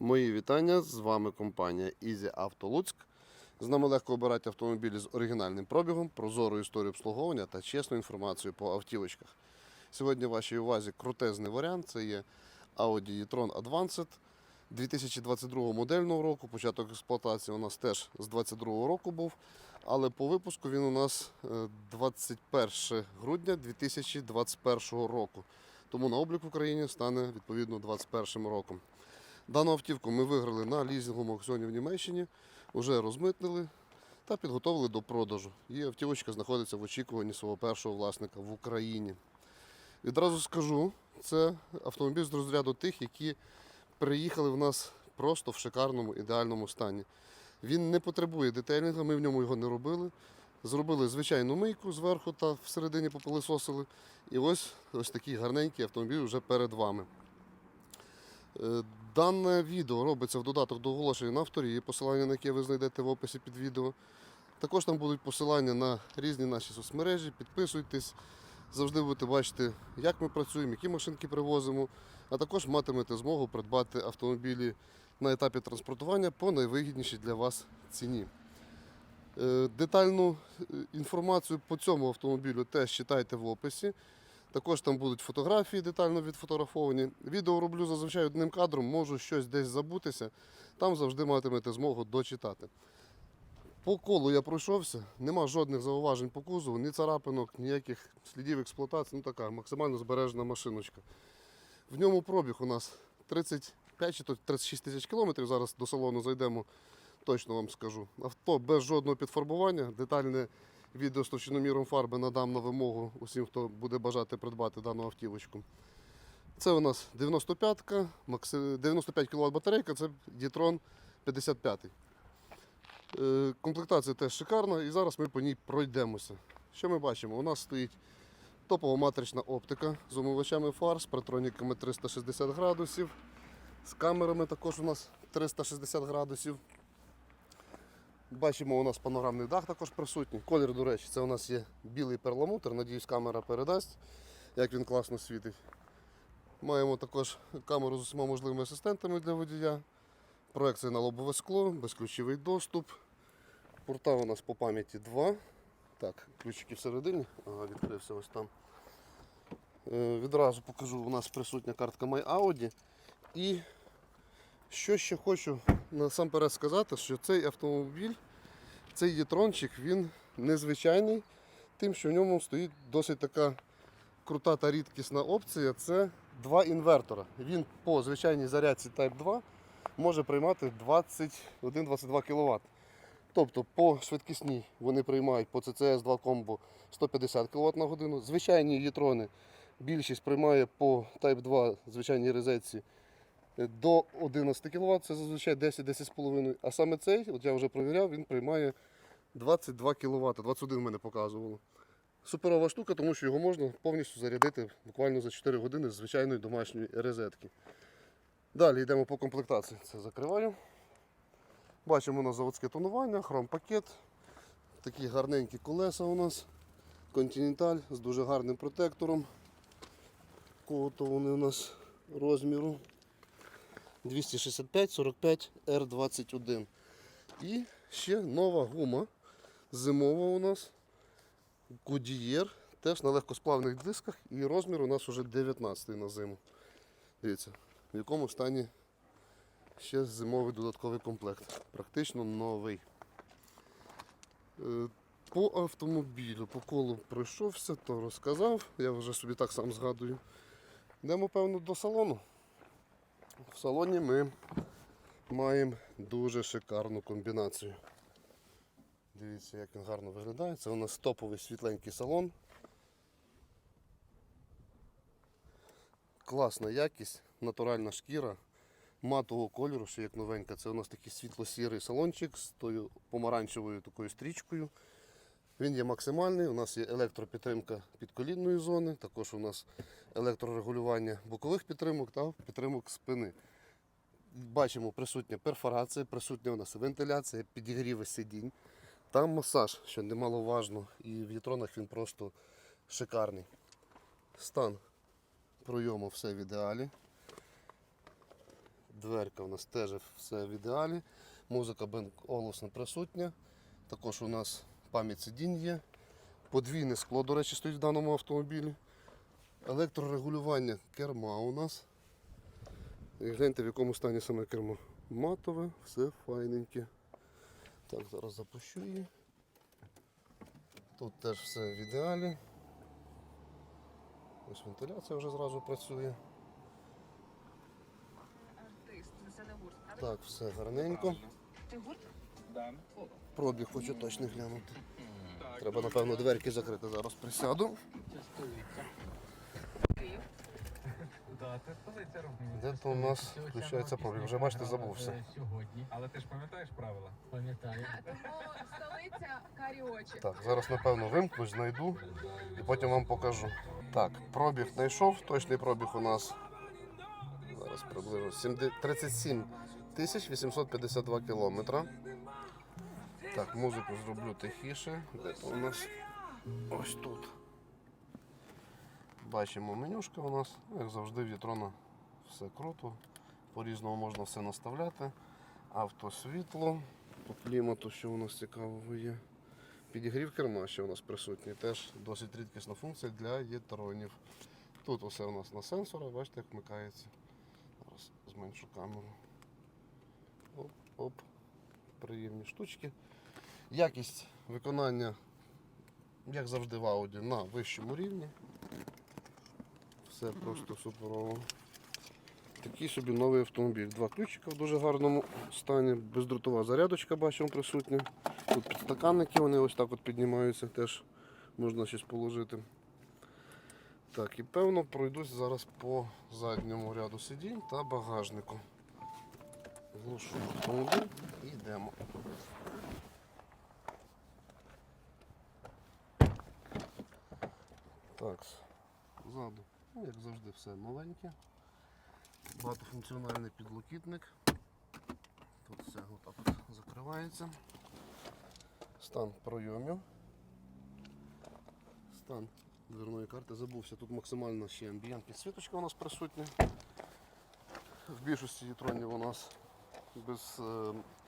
Мої вітання! З вами компанія Ізі Auto Луцьк. З нами легко обирати автомобілі з оригінальним пробігом, прозорою історією обслуговування та чесною інформацією по автівочках. Сьогодні в вашій увазі крутезний варіант. Це є Audi e-tron Advanced 2022 модельного року. Початок експлуатації у нас теж з 2022 року був. Але по випуску він у нас е, 21 грудня 2021 року. Тому на облік в Україні стане відповідно 2021 роком. Дану автівку ми виграли на лізинговому аукціоні в Німеччині, вже розмитнили та підготовили до продажу. І автівочка знаходиться в очікуванні свого першого власника в Україні. Відразу скажу, це автомобіль з розряду тих, які приїхали в нас просто в шикарному ідеальному стані. Він не потребує детейлінга, ми в ньому його не робили. Зробили звичайну мийку зверху та всередині попилисосили. І ось ось такий гарненький автомобіль вже перед вами. Е, Дане відео робиться в додаток до оголошення на авторі, посилання на яке ви знайдете в описі під відео. Також там будуть посилання на різні наші соцмережі. Підписуйтесь, завжди будете бачити, як ми працюємо, які машинки привозимо, а також матимете змогу придбати автомобілі на етапі транспортування по найвигіднішій для вас ціні. Е, Детальну е, інформацію по цьому автомобілю теж читайте в описі. Також там будуть фотографії детально відфотографовані. Відео роблю зазвичай одним кадром, можу щось десь забутися. Там завжди матимете змогу дочитати. По колу я пройшовся, нема жодних зауважень по кузову, ні царапинок, ніяких слідів експлуатації. Ну така максимально збережена машиночка. В ньому пробіг у нас 35 чи 36 тисяч кілометрів. Зараз до салону зайдемо, точно вам скажу. Авто без жодного підфарбування, детальне відео з товщиноміром фарби надам на вимогу усім, хто буде бажати придбати дану автівочку. Це у нас 95-ка, 95 кВт батарейка, це Дітрон 55. Е, Комплектація теж шикарна і зараз ми по ній пройдемося. Що ми бачимо? У нас стоїть топова матрична оптика з омивачами фар, з патроніками 360 градусів, з камерами також у нас 360 градусів. Бачимо, у нас панорамний дах також присутній. Колір, до речі, це у нас є білий перламутр. Надіюсь, камера передасть, як він класно світить. Маємо також камеру з усіма можливими асистентами для водія. Проекція на лобове скло, безключовий доступ. Порта у нас по пам'яті 2. Так, ключики всередині. Ага, відкрився ось там. Е, відразу покажу, у нас присутня картка MyAudi. І що ще хочу насамперед сказати, що цей автомобіль, цей єтрончик, він незвичайний, тим, що в ньому стоїть досить така крута та рідкісна опція. Це два інвертора. Він по звичайній зарядці Type 2 може приймати 21-22 кВт. Тобто по швидкісній вони приймають по CCS 2 комбо 150 кВт на годину. Звичайні єтрони більшість приймає по Type 2 звичайній розетці до 11 кВт, це зазвичай 10-10,5. А саме цей, от я вже провіряв, він приймає 22 кВт, 21 мене показувало. Суперова штука, тому що його можна повністю зарядити буквально за 4 години з звичайної домашньої розетки. Далі йдемо по комплектації. Це закриваю. Бачимо на заводське тонування, хром-пакет. Такі гарненькі колеса у нас. Континенталь з дуже гарним протектором. Кого то вони у нас розміру. 265 45 R21. І ще нова гума зимова у нас. Goodyear. Теж на легкосплавних дисках і розмір у нас вже 19 на зиму. Дивіться, в якому стані ще зимовий додатковий комплект. Практично новий. Е, По автомобілю, по колу пройшовся, то розказав. Я вже собі так сам згадую. Йдемо, певно, до салону. В салоні ми маємо дуже шикарну комбінацію. Дивіться, як він гарно виглядає. Це у нас топовий світленький салон. Класна якість, натуральна шкіра, матового кольору, що як новенька. Це у нас такий світло-сірий салончик з тою помаранчевою такою стрічкою. Він є максимальний, у нас є електропідтримка підколінної зони, також у нас електрорегулювання бокових підтримок та підтримок спини. бачимо, присутня перфорація, присутня у нас вентиляція, підігріви сидінь. Там масаж, що немаловажно, і в єтронах він просто шикарний. Стан пройому все в ідеалі. Дверка у нас теж все в ідеалі. Музика Бен Олufsen присутня. Також у нас пам'ять сидінь є. Подвійне скло, до речі, стоїть в даному автомобілі. Електрорегулювання керма у нас. Гляньте, в якому стані саме кермо. Матове, все файненьке. Так, зараз запущу її. Тут теж все в ідеалі. Ось вентиляція вже зразу працює. Артист, це не гурт. Так, все гарненько. Ти гурт? Да. Пробіг хочу точно глянути. Треба, напевно, дверки закрити. Зараз присяду. Київ. Да, це столиця Румунії. Де то у нас включається пробіг? Вже бачите, забувся. Сьогодні. Але ти ж пам'ятаєш правила? Пам'ятаю. Тому столиця карі очі. Так, зараз, напевно, вимкну, знайду і потім вам покажу. Так, пробіг знайшов. Точний пробіг у нас зараз приблизно 37 тисяч 852 кілометра. Так, музику зроблю тихіше. Де то у нас? Ось тут. Бачимо менюшка у нас, як завжди, в Єтрона все круто. По-різному можна все наставляти. Автосвітло, по клімату, що у нас цікавого є. Підігрів керма ще у нас присутній, теж досить рідкісна функція для єтронів. Тут усе у нас на сенсорах, бачите, як вмикається. Зараз зменшу камеру. Оп, оп. Приємні штучки. Якість виконання, як завжди, в ауді на вищому рівні. Все просто суперово. Такий собі новий автомобіль. Два ключика в дуже гарному стані. Бездротова зарядочка бачимо присутня. Тут підстаканники, вони ось так от піднімаються, теж можна щось положити. Так, і певно пройдусь зараз по задньому ряду сидінь та багажнику. Глушу автомобіль і йдемо. Так, ззаду, як завжди, все новеньке. Багатофункціональний підлокітник. Тут все отак от закривається. Стан пройомів. Стан дверної карти забувся. Тут максимально ще амбієнт підсвіточка у нас присутня. В більшості єтронів у нас без е,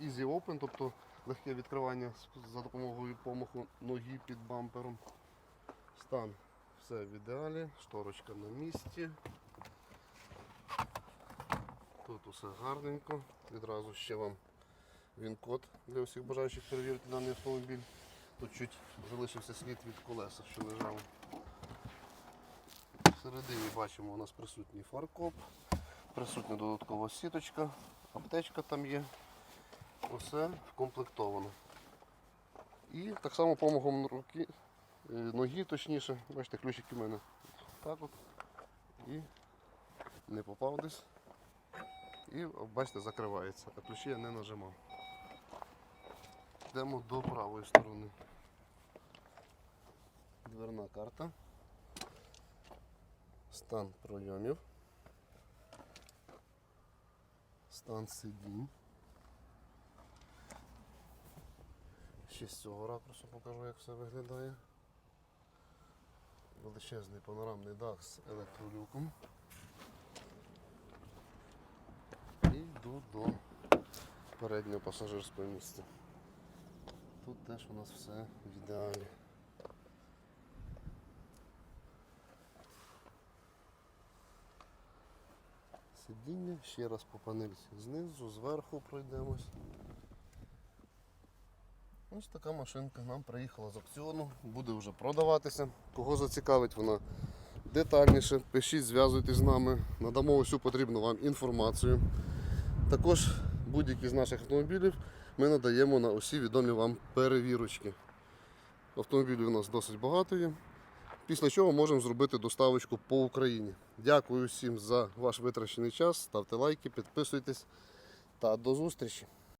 Easy Open, тобто легке відкривання за допомогою помаху ноги під бампером. Стан все в ідеалі, шторочка на місці. Тут усе гарненько. Відразу ще вам він-код для усіх бажаючих перевірити даний автомобіль. Тут чуть залишився слід від колеса, що лежав. Всередині бачимо, у нас присутній фаркоп, присутня додаткова сіточка, аптечка там є. Усе вкомплектовано. І так само помогом руки, ноги точніше, бачите, ключики в мене так от. І не попав десь. І бачите, закривається, а ключі я не нажимав. Йдемо до правої сторони. Дверна карта. Стан пройомів. Стан сидінь. Ще з цього ракурсу покажу, як все виглядає. Величезний панорамний дах з електролюком. І йду до переднього пасажирського місця. Тут теж у нас все в ідеалі. Сидіння, ще раз по панельці знизу, зверху пройдемось. Ось така машинка нам приїхала з аукціону, буде вже продаватися. Кого зацікавить вона детальніше, пишіть, зв'язуйтесь з нами, надамо усю потрібну вам інформацію. Також будь-які з наших автомобілів ми надаємо на усі відомі вам перевірочки. Автомобілів у нас досить багато є. Після чого можемо зробити доставочку по Україні. Дякую всім за ваш витрачений час. Ставте лайки, підписуйтесь та до зустрічі!